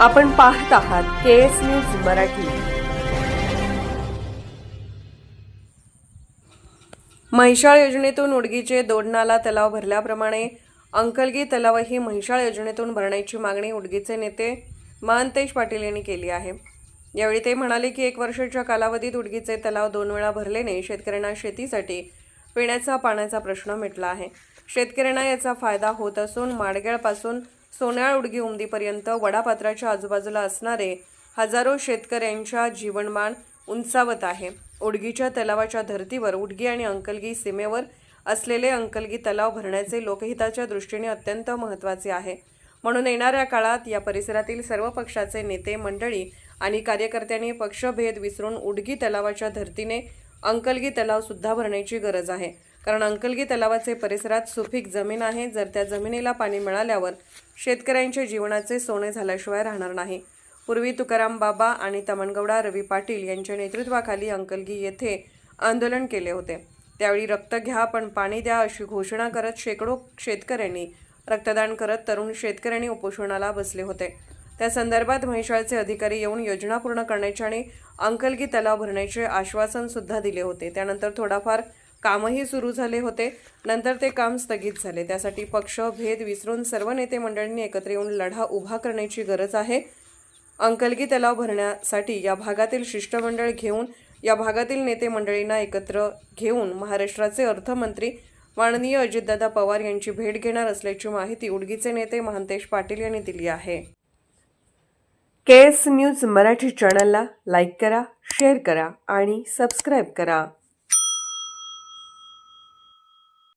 आपण पाहत आहात K S news Marathi. Mhaisal योजनेतून उडगीचे दोडनाला तलाव भरल्याप्रमाणे अंकलगी तलावही म्हैसाळ योजनेतून भरण्याची मागणी उडगीचे नेते महांतेश पाटील यांनी केली आहे. यावेळी ते म्हणाले की एक वर्षाच्या कालावधीत उडगीचे तलाव दोन वेळा भरल्याने शेतकऱ्यांना शेतीसाठी पिण्याचा पाण्याचा प्रश्न मिटला आहे. शेतकऱ्यांना याचा फायदा होत असून माडगेळपासून सोन्याळ उडगी उमदीपर्यंत वडापात्राच्या आजूबाजूला असणारे हजारो शेतकऱ्यांच्या जीवनमान उंचावत आहे. उडगीच्या तलावाच्या धर्तीवर उडगी आणि अंकलगी सीमेवर असलेले अंकलगी तलाव भरण्याचे लोकहिताच्या दृष्टीने अत्यंत महत्त्वाचे आहे. म्हणून येणाऱ्या काळात या परिसरातील सर्व पक्षाचे नेते मंडळी आणि कार्यकर्त्यांनी पक्षभेद विसरून उडगी तलावाच्या धर्तीने अंकलगी तलाव सुद्धा भरण्याची गरज आहे. कारण अंकलगी तलावाचे परिसरात सुपीक जमीन आहे. जर त्या जमिनीला पाणी मिळाल्यावर शेतकऱ्यांच्या जीवनाचे सोने झाल्याशिवाय राहणार नाही. पूर्वी तुकाराम बाबा आणि तमनगौडा रवी पाटील यांच्या नेतृत्वाखाली अंकलगी येथे आंदोलन केले होते. त्यावेळी रक्त घ्या पण पाणी द्या अशी घोषणा करत शेकडो शेतकऱ्यांनी रक्तदान करत तरुण शेतकऱ्यांनी उपोषणाला बसले होते. त्या संदर्भात म्हैसाळचे अधिकारी येऊन योजना पूर्ण करण्याचे आणि अंकलगी तलाव भरण्याचे आश्वासन सुद्धा दिले होते. त्यानंतर थोडाफार कामही सुरू झाले होते. नंतर ते काम स्थगित झाले. त्यासाठी पक्ष भेद विसरून सर्व नेते मंडळींनी एकत्र येऊन लढा उभा करण्याची गरज आहे. अंकलगी तलाव भरण्यासाठी या भागातील शिष्टमंडळ घेऊन या भागातील नेते मंडळींना एकत्र घेऊन महाराष्ट्राचे अर्थमंत्री माननीय अजितदादा पवार यांची भेट घेणार असल्याची माहिती उडगीचे नेते महांतेश पाटील यांनी दिली आहे. के एस न्यूज मराठी चॅनलला लाईक करा शेअर करा आणि सबस्क्राईब करा.